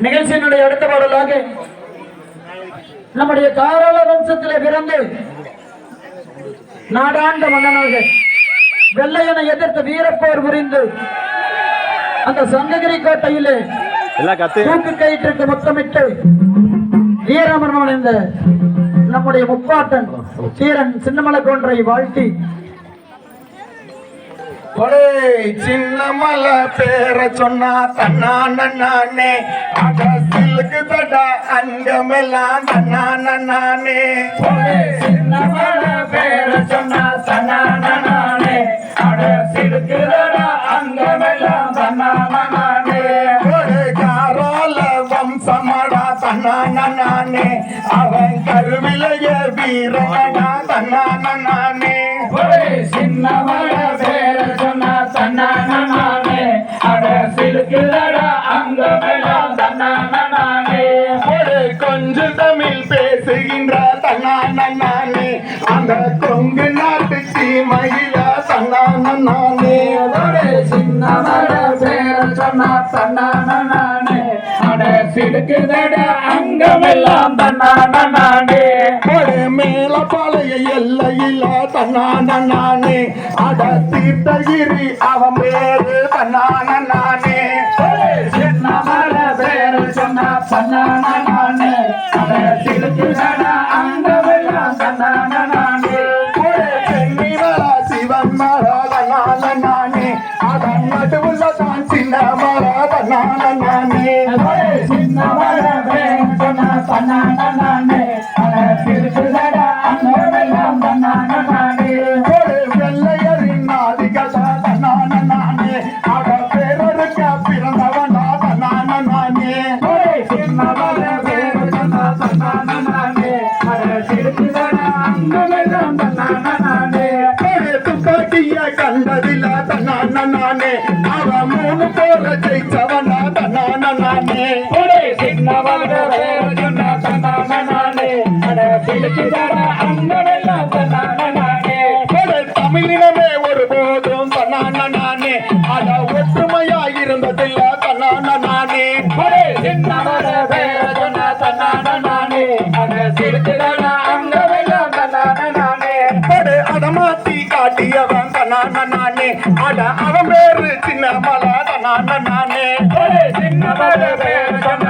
நிகழ்ச்சியினுடைய அடுத்த பாடலாக நம்முடைய காராள வம்சத்திலே பிறந்து நாடாண்ட மன்னனாக வெள்ளையனை எதிர்த்து வீரப்போர் புரிந்து அந்த சங்ககிரி கோட்டையிலே தூக்கு கயிற்றுக்கு முத்தமிட்டு வீரமரணம் அடைந்த நம்முடைய முப்பாட்டன் சீரன் சின்னமலை கொன்றை வாழ்த்தி ஒரே சின்ன மலை பேர சொன்னா தன்னா நன்னானே. அட சிலுக்கு தடா அங்கமெல்லாம் தன்னா நன்னானே. ஒரே சின்ன மலை பேர சொன்னா தன்னா நன்னானே. அட சிலுக்கு தடா அங்கமெல்லாம் தன்னா நன்னானே. ஒரே காரோல வம்சமடா தன்னா நன்னானே. அவன் கருவிலைய வீரமடா தன்னா நன்னானே. ஒரே சின்ன மலை பேர கொஞ்சம் தமிழ் பேசுகின்ற தன்னா நன்னானே அந்த கொங்கு நாட்டு சீமையில தன்னா நன்னானே ஒரு சின்ன மலை பேர சொன்னா தன்னா நன்னானே அட சிலுக்குதடா அங்கமெல்லாம் தன்னா நன்னானே ஒரு மேல பாளைய எல்லையில தன்னான நானே அட தீர்த்தகிரி அவன் பேரு தன்னான நானே சின்ன மலை பேரு சொன்ன தன்னான தன்னான நானே அதன் நடுவுல தான் சின்ன மல தன்னான நானே சின்ன சொன்ன தன்னான. நானே சிலுக்குதட அங்கமெல்லாம் தன்னான. நானே ஒரு வெள்ளையரின் ஆதிகதா தன்னான நானே அட பேரருக்க பிறந்தவனா தன்னான நானே சின்ன சொன்ன தன்னான. நானே அட சிலுக்குதட தமிழினமே ஒரு போதும் தன்னான நானே. அட ஒற்றுமையா இருந்ததில்ல தன்னான நானே. ஒரு சின்ன சொன்ன தன்னான நானே. அட சிலுக்குதட அங்கமெல்லாம் தன்னான நானே. ஒரு அடமாத்தி காட்டியவன் தன்னான நானே. அட அவன் பேரு சின்ன மலா தன்னான நானே சின்ன சொன்ன